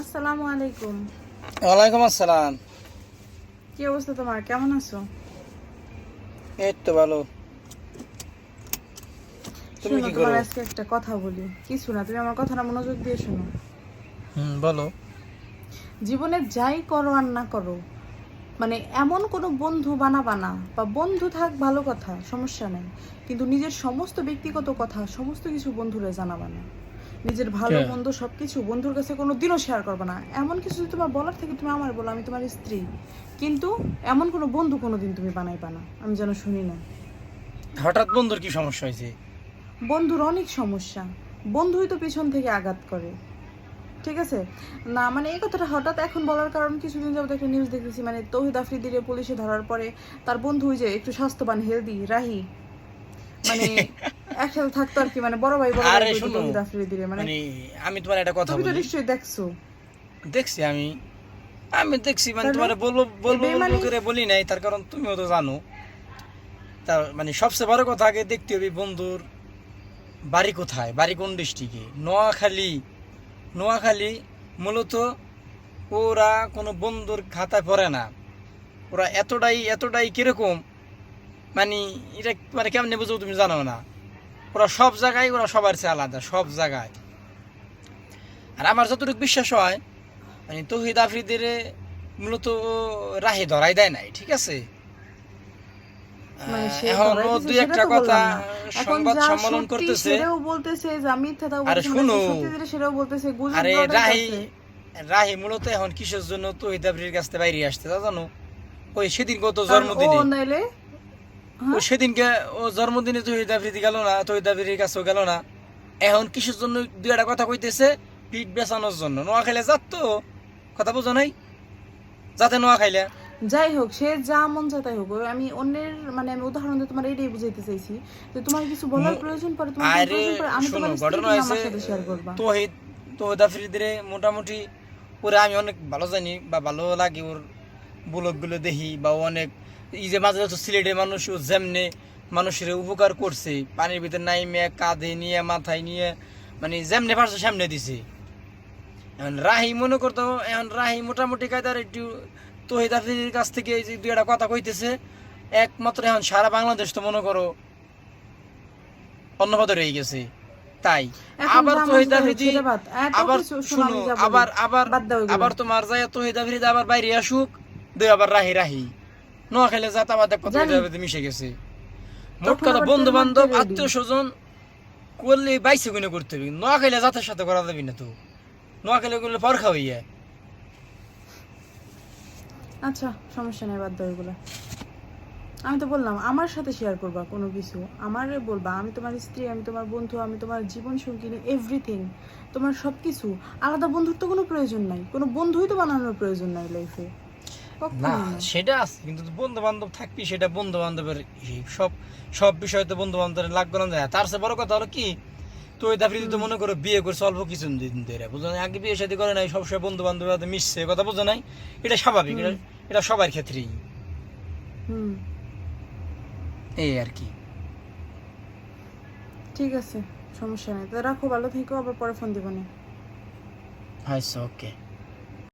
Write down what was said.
আসসালামু আলাইকুম। ওয়ালাইকুম আসসালাম। কি অবস্থা তোমার? কেমন আছো? এই তো ভালো। তুমি কি করো? আজকে একটা কথা বলি। কিছু না তুমি আমার কথাটা মনোযোগ দিয়ে শোনো। হুম বলো। জীবনে যাই করো আর না করো মানে এমন কোনো বন্ধু বানাবা না বা বন্ধু থাক ভালো কথা সমস্যা নেই। কিন্তু নিজের সমস্ত ব্যক্তিগত কথা সমস্ত কিছু বন্ধুরা জানাবা না। নিজের ভালো হ্যাঁ। মন্দ সবকিছু বন্ধুর কাছে কোনো দিনও শেয়ার করবে না। এমন কিছু যদি তোমার বলার থেকে তুমি আমার বলো আমি তোমার স্ত্রী। কিন্তু এমন কোনো বন্ধু কোনোদিন তুমি বানাইবা না। আমি যেন শুনি না। হঠাৎ বন্ধুর কি সমস্যা হয়েছে? বন্ধুর অনেক সমস্যা। বন্ধুই তো পিছন থেকে আঘাত করে। ঠিক আছে? না মানে এই কথাটা হঠাৎ এখন বলার কারণ কিছুদিন যাবত একটা নিউজ দেখেছি মানে তৌহিদ আফ্রিদিরে পুলিশে ধরার পরে তার বন্ধু যে একটু স্বাস্থ্যবান হেলদি রাহি। মানে একসাথে থাকতো আর কি মানে বড় ভাই বড় ভাই মানে মানে আমি তোমার একটা কথা তুমি তো বলি। নিশ্চয়ই দেখছ। দেখছি আমি। আমি দেখছি মানে তোমার বলব বলব বলব করে বলি নাই তার কারণ তুমিও তো জানো। তা মানে সবচেয়ে বড় কথা আগে দেখতে হবে বন্ধুর বাড়ি কোথায় বাড়ি কোন ডিস্ট্রিক্টে? নোয়াখালী। নোয়াখালী মূলত ওরা কোনো বন্ধুর খাতায় পড়ে না। ওরা এতটাই এতটাই কীরকম? মানে এটা মানে কেমনে বুঝব তুমি জানো না। ওরা সব জায়গায় ওরা সবার চেয়ে আলাদা সব জায়গায়। আর আমার যতটুকু বিশ্বাস হয় মানে তহিদ আফ্রিদের মূলত রাহে ধরাই দেয় নাই ঠিক আছে? মানে দুই একটা কথা সংবাদ সম্মেলন করতেছে বলতেছে আরে মানে শুনো। সেটাও বলতেছে আরে রটাইতেছে। রাহি রাহি মূলত এখন কিসের জন্য তহিদ আফ্রির কাছ থেকে বাইরে আসতে তা জানো? ওই সেদিন কত কারণ জন্মদিনে ও হ্যাঁ? সেদিনকে ও জন্মদিনে তহিদ আফ্রিদি গেল না তহিদ আফ্রির কাছেও গেল না। এখন কিসের জন্য দুই একটা কথা কইতেছে? পিঠ বেচানোর জন্য। নোয়া খাইলে যাত তো কথা বোঝো নাই? যাতে নোয়া খাইলে যাই হোক সে যা মন চায় তাই হোক। আমি অন্যের মানে আমি উদাহরণ দিয়ে তোমার এটাই বুঝাইতে চাইছি যে তোমার কিছু বলার প্রয়োজন পড়ে তোমার প্রয়োজন পড়ে আমি তোমার ঘটনা আমার সাথে শেয়ার করবা। তহিদ তহিদ আফ্রিদিরে মোটামুটি ওরে আমি অনেক ভালো জানি বা ভালো লাগে ওর ব্লগগুলো দেখি বা অনেক এই যে মাঝে মাঝে সিলেটের মানুষ যেমনে মানুষের উপকার করছে পানির ভিতরে নাইমে কাঁধে নিয়ে মাথায় নিয়ে মানে যেমনে পারছে সামনে দিছে। এখন রাহি মনে করতো এখন রাহি মোটামুটি কায়দার একটু তহিদ আফ্রিদির কাছ থেকে এই যে দুই একটা কথা কইতেছে একমাত্র এখন সারা বাংলাদেশ তো মনে করো অন্যপদে রয়ে গেছে তাই। আবার তহিদ আফ্রিদি আবার শুনো। আবার আবার আবার তোমার যায় তহিদ আফ্রিদি আবার বাইরে আসুক দুই আবার রাহি রাহি। নোয়া খেলে যা আবার দেখো তহিদ জানি। আফ্রিদি মিশে গেছে। মোট কথা বন্ধু বান্ধব আত্মীয় স্বজন করলে বাইসে করতে হবে। নোয়া খেলে জাতের সাথে করা যাবে না তো। নোয়া খেলে করলে পরখা হইয়া আচ্ছা সমস্যা নেই বাদ দাও এগুলো। আমি তো বললাম আমার সাথে শেয়ার করবা কোনো কিছু। আমারে বলবা আমি তোমার স্ত্রী আমি তোমার বন্ধু আমি তোমার জীবন সঙ্গিনী এভরিথিং তোমার সব কিছু আলাদা বন্ধুর তো কোনো প্রয়োজন নাই। কোনো বন্ধুই তো বানানোর প্রয়োজন নাই লাইফে না সেটা আছে কিন্তু বন্ধু বান্ধব থাকবি সেটা বন্ধু বান্ধবের সব সব বিষয় তো বন্ধু বান্ধবের লাগ করা যায় না। তার চেয়ে বড় কথা হলো কি তো ওই দাফরি তো মনে করো বিয়ে করছে অল্প কিছু দিন ধরে বুঝো না আগে বিয়ে সাথে করে নাই সবসময় বন্ধু বান্ধবের সাথে মিশছে কথা বুঝো নাই? এটা স্বাভাবিক এটা এটা সবার ক্ষেত্রেই। হুম। এই আর কি। ঠিক আছে সমস্যা নেই। তো রাখো ভালো থেকো আবার পরে ফোন দিব না। আচ্ছা ওকে